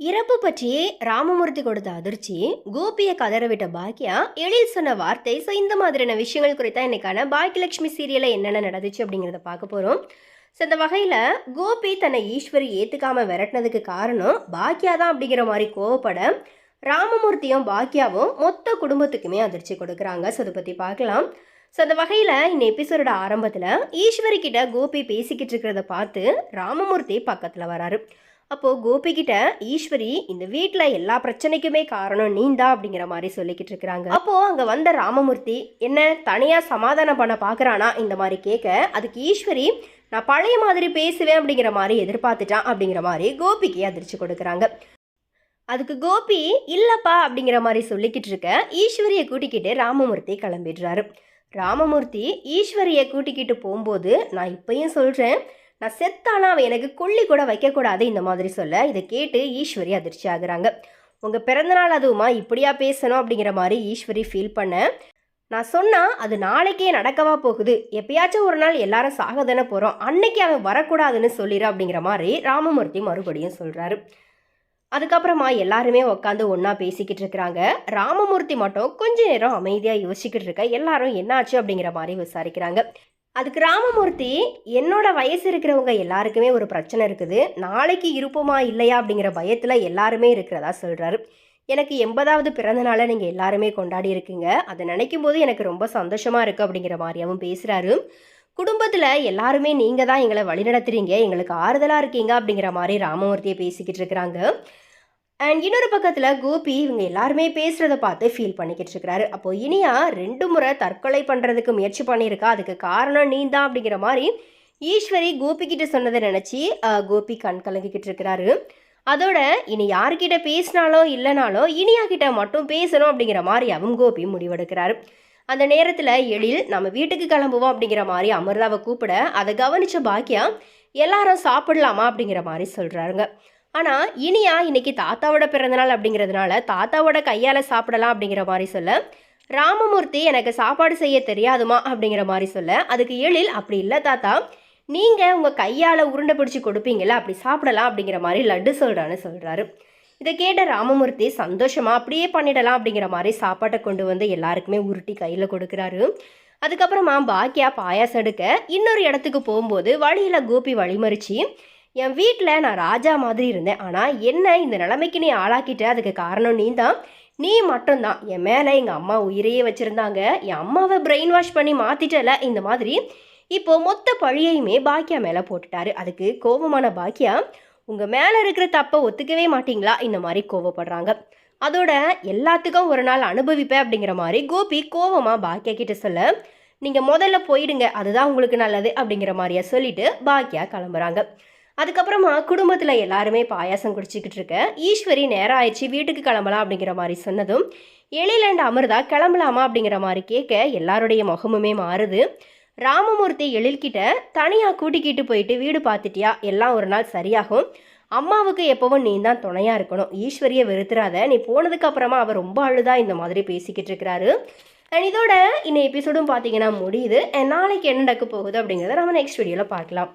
இறப்பு பற்றி ராமமூர்த்தி கொடுத்த அதிர்ச்சி கோபியை கதற விட்ட பாக்கியா எழில் சொன்ன வார்த்தை ஸோ இந்த மாதிரியான விஷயங்கள் குறித்தா இன்னைக்கான பாக்கியலட்சுமி சீரியலில் என்னென்ன நடந்துச்சு அப்படிங்கிறத பார்க்க போகிறோம் ஸோ இந்த வகையில் கோபி தன்னை ஈஸ்வரி ஏற்றுக்காம விரட்டினதுக்கு காரணம் பாக்கியா தான் அப்படிங்கிற மாதிரி கோவப்பட ராமமூர்த்தியும் பாக்கியாவும் மொத்த குடும்பத்துக்குமே அதிர்ச்சி கொடுக்குறாங்க. ஸோ அதை பற்றி பார்க்கலாம். ஸோ அந்த வகையில் இந்த எபிசோடோட ஆரம்பத்தில் ஈஸ்வரி கிட்ட கோபி பேசிக்கிட்டு இருக்கிறத பார்த்து ராமமூர்த்தி பக்கத்தில் வராரு. அப்போது கோபிகிட்ட ஈஸ்வரி இந்த வீட்டில் எல்லா பிரச்சனைக்குமே காரணம் நீந்தா அப்படிங்கிற மாதிரி சொல்லிக்கிட்டு இருக்கிறாங்க. அப்போது அங்கே வந்த ராமமூர்த்தி என்ன தனியாக சமாதானம் பண்ண பார்க்குறானா இந்த மாதிரி கேட்க அதுக்கு ஈஸ்வரி நான் பழைய மாதிரி பேசுவேன் அப்படிங்கிற மாதிரி எதிர்பார்த்துட்டான் அப்படிங்கிற மாதிரி கோபிக்கு அதிர்ச்சி கொடுக்குறாங்க. அதுக்கு கோபி இல்லப்பா அப்படிங்கிற மாதிரி சொல்லிக்கிட்டு இருக்க ஈஸ்வரியை கூட்டிக்கிட்டு ராமமூர்த்தி கிளம்பிடுறாரு. ராமமூர்த்தி ஈஸ்வரியை கூட்டிக்கிட்டு போகும்போது நான் இப்பயும் சொல்கிறேன் நான் செத்தானா அவன் எனக்கு கொல்லி கூட வைக்கக்கூடாது இந்த மாதிரி சொல்ல. இதை கேட்டு ஈஸ்வரி அதிர்ச்சி ஆகுறாங்க. உங்கள் பிறந்தநாள் அதுவுமா இப்படியா பேசணும் அப்படிங்கிற மாதிரி ஈஸ்வரி ஃபீல் பண்ண. நான் சொன்னால் அது நாளைக்கே நடக்கவா போகுது. எப்பயாச்சும் ஒரு நாள் எல்லாரும் சாக தானே போகிறோம் அன்னைக்கு அவன் வரக்கூடாதுன்னு சொல்லிடு அப்படிங்கிற மாதிரி ராமமூர்த்தி மறுபடியும் சொல்கிறாரு அதுக்கப்புறமா எல்லாருமே உட்காந்து ஒன்றா பேசிக்கிட்டு இருக்கிறாங்க. ராமமூர்த்தி மட்டும் கொஞ்ச நேரம் அமைதியாக யோசிச்சுக்கிட்டு இருக்க. எல்லாரும் என்னாச்சு அப்படிங்கிற மாதிரி விசாரிக்கிறாங்க. அதுக்கு ராமமூர்த்தி என்னோட வயசு இருக்கிறவங்க எல்லாருக்குமே ஒரு பிரச்சனை இருக்குது. நாளைக்கு இருப்போமா இல்லையா அப்படிங்கிற பயத்தில் எல்லாருமே இருக்கிறதா சொல்கிறாரு எனக்கு எண்பதாவது பிறந்த நாளை நீங்கள் எல்லாருமே கொண்டாடி இருக்கீங்க. அதை நினைக்கும் போது எனக்கு ரொம்ப சந்தோஷமாக இருக்குது அப்படிங்கிற மாதிரியாவும் பேசுகிறாரு குடும்பத்தில் எல்லாருமே நீங்கள் தான் எங்களை வழிநடத்துறீங்க. எங்களுக்கு ஆறுதலாக இருக்கீங்க அப்படிங்கிற மாதிரி ராமமூர்த்தியை பேசிக்கிட்டு இருக்கிறாங்க. அண்ட் இன்னொரு பக்கத்தில் கோபி இவங்க எல்லாருமே பேசுகிறத பார்த்து ஃபீல் பண்ணிக்கிட்டு இருக்கிறாரு. அப்போ இனியா ரெண்டு முறை தற்கொலை பண்ணுறதுக்கு முயற்சி பண்ணியிருக்கா. அதுக்கு காரணம் நீ தான் அப்படிங்கிற மாதிரி ஈஸ்வரி கோபி கிட்ட சொன்னதை நினச்சி கோபி கண் கலங்கிக்கிட்டு இருக்கிறாரு. அதோட இனி யார்கிட்ட பேசினாலோ இல்லைனாலோ இனியா கிட்ட மட்டும் பேசணும் அப்படிங்கிற மாதிரி அவன் கோபி முடிவெடுக்கிறாரு. அந்த நேரத்தில் எழில் நம்ம வீட்டுக்கு கிளம்புவோம் அப்படிங்கிற மாதிரி அமிர்தாவை கூப்பிட அதை கவனித்த பாக்கியா எல்லாரும் சாப்பிடலாமா? அப்படிங்கிற மாதிரி சொல்கிறாருங்க ஆனால் இனியா இன்னைக்கு தாத்தாவோட பிறந்தநாள் அப்படிங்கிறதுனால தாத்தாவோட கையால் சாப்பிடலாம் அப்படிங்கிற மாதிரி சொல்ல ராமமூர்த்தி எனக்கு சாப்பாடு செய்ய தெரியாதுமா அப்படிங்கிற மாதிரி சொல்ல அதுக்கு எழில் அப்படி இல்லை தாத்தா நீங்கள் உங்கள் கையால் உருண்டை பிடிச்சி கொடுப்பீங்களா அப்படி சாப்பிடலாம் அப்படிங்கிற மாதிரி லட்டு சொல்கிறான்னு சொல்கிறாரு இதை கேட்ட ராமமூர்த்தி சந்தோஷமாக அப்படியே பண்ணிடலாம் அப்படிங்கிற மாதிரி சாப்பாட்டை கொண்டு வந்து எல்லாருக்குமே உருட்டி கையில் கொடுக்குறாரு. அதுக்கப்புறமா பாக்கியா பாயாசம் எடுக்க இன்னொரு இடத்துக்கு போகும்போது வழியில் கோபி வழிமறிச்சு என் வீட்டில் நான் ராஜா மாதிரி இருந்தேன். ஆனால் என்ன இந்த நிலைமைக்கு நீ ஆளாக்கிட்ட? அதுக்கு காரணம் நீ தான் நீ மட்டும்தான். என் மேலே எங்கள் அம்மா உயிரையே வச்சுருந்தாங்க. என் அம்மாவை பிரெயின் வாஷ் பண்ணி மாற்றிட்டல இந்த மாதிரி இப்போது மொத்த பழியையுமே பாக்கியா மேலே போட்டுட்டாரு. அதுக்கு கோபமான பாக்கியா உங்கள் மேலே இருக்கிற தப்பை ஒத்துக்கவே மாட்டிங்களா? இந்த மாதிரி கோவப்படுறாங்க. அதோட எல்லாத்துக்கும் ஒரு நாள் அனுபவிப்பேன் அப்படிங்கிற மாதிரி கோபி கோவமாக பாக்கியா கிட்ட சொல்ல நீங்கள் முதல்ல போயிடுங்க. அதுதான் உங்களுக்கு நல்லது அப்படிங்கிற மாதிரியா சொல்லிட்டு பாக்கியா கிளம்புறாங்க. அதுக்கப்புறமா குடும்பத்தில் எல்லாருமே பாயாசம் குடிச்சிக்கிட்டு இருக்க ஈஸ்வரி நேரம் ஆயிடுச்சு வீட்டுக்கு கிளம்பலாம் அப்படிங்கிற மாதிரி சொன்னதும் எழிலண்ட் அமிர்தா கிளம்பலாமா அப்படிங்கிற மாதிரி கேட்க எல்லாருடைய முகமுமே மாறுது. ராமமூர்த்தி எழில்கிட்ட தனியாக கூட்டிக்கிட்டு போயிட்டு வீடு பார்த்துட்டியா? எல்லாம் ஒரு நாள் சரியாகும். அம்மாவுக்கு எப்பவும் நீ தான் துணையாக இருக்கணும். ஈஸ்வரியை வெறுத்துறாத. நீ போனதுக்கு அப்புறமா அவர் ரொம்ப அழுதா இந்த மாதிரி பேசிக்கிட்டு இருக்கிறாரு. அண்ட் இதோட இந்த எபிசோடும் பார்த்தீங்கன்னா முடியுது. நாளைக்கு என்ன நடக்க போகுது அப்படிங்கிறத நம்ம நெக்ஸ்ட் வீடியோவில் பார்க்கலாம்.